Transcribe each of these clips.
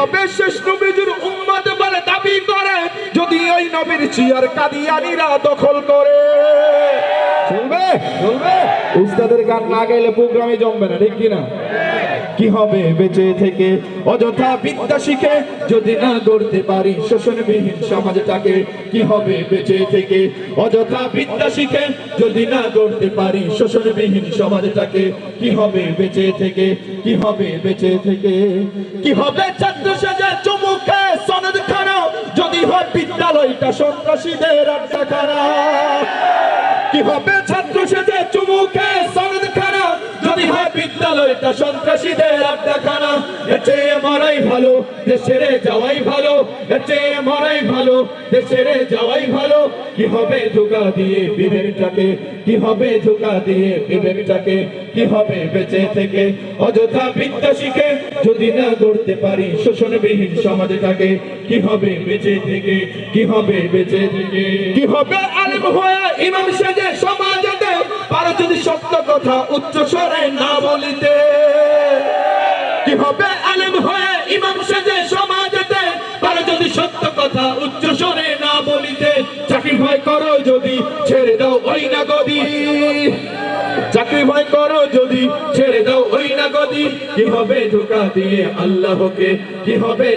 হবে শেষ নবীজির উম্মত বলে দাবি করে, যদি ওই নবীর চিয়ার কাদিয়ানিরা দখল করে। চলবে? চলবে? উস্তাদের গান না গাইলে প্রোগ্রামে জমবে না, ঠিক কিনা? কি হবে বেঁচে থেকে? অযথা বিদ্যা শিখে যদি না গড়তে পারি শোষণবিহীন সমাজটাকে, কি হবে বেঁচে থেকে? অযথা বিদ্যা শিখে যদি না গড়তে পারি শোষণবিহীন সমাজটাকে, কি হবে বেঁচে থেকে? কি হবে বেঁচে থেকে? কি হবে ছাত্র সাজা চুমুকে সনদ খানা? যদি হয় বিদ্যালয়টা সন্ত্রাসীদের আড্ডাখানা। কি হবে বিদ্যালয়টা সন্ত্রাসীদের আড্ডাখানা চেয়ে মরাই ভালো, দেশের যাওয়াই ভালো। চেয়ে মরাই ভালো, দেশের যাওয়াই ভালো। কি হবে ধোকা দিয়ে বিবেকটাকে? কি হবে ধোকা দিয়ে বিবেকটাকে? কি হবে বেঁচে থেকে? অযথা বিদ্যা যদি না গড়তে পারি শোষণবিহীন সমাজটাকে, কি হবে বেঁচে থেকে? কি হবে বেঁচে থেকে? কি হবে হয়ে ইমাম সেজে কথা উচ্চ স্বরে না বলিতে। কি হবে আলেম হয়ে ইমাম সেজে সমাজেতে? পারে যদি সত্য কথা উচ্চ স্বরে না বলিতে, চাকরি ভয় করো যদি, ছেড়ে দাও ওই না গদি চাকরি ভয় করো যদি, ছেড়ে দাও ওই কি হবে দিয়ে আল্লাহকে? কি হবে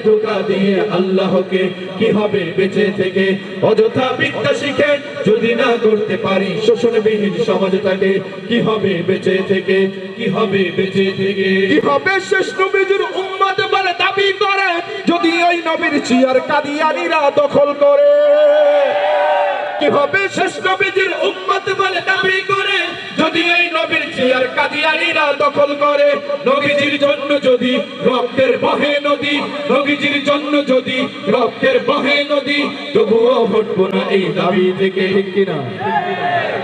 দিয়ে আল্লাহকে? কি হবে বেঁচে থেকে? অযথা বিদ্যা শিখে যদি না করতে পারি শোষণবিহীন সমাজটাকে, কি হবে বেঁচে থেকে? কি হবে বেঁচে থেকে? কি হবে বলে দাবি করে? যদি ওই নবীর চিয়ার কাদিয়ানিরা দখল করে? কি হবে শেষ কাদিয়ানিরা দখল করে, নবীজির জন্য যদি রক্তের বহে নদী, নবীজির জন্য যদি রক্তের বহে নদী, তবুও হটবো না এই দাবি থেকে, ঠিক কিনা?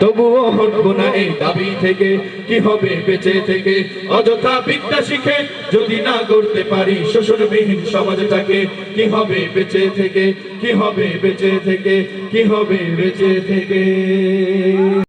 তবুও হটবো না এই দাবি থেকে, কি হবে বেঁচে থেকে? অযথা বিদ্যা শিখে যদি না করতে পারি শোষণবিহীন সমাজটাকে, কি হবে বেঁচে থেকে? কি হবে বেঁচে থেকে? কি হবে বেঁচে থেকে?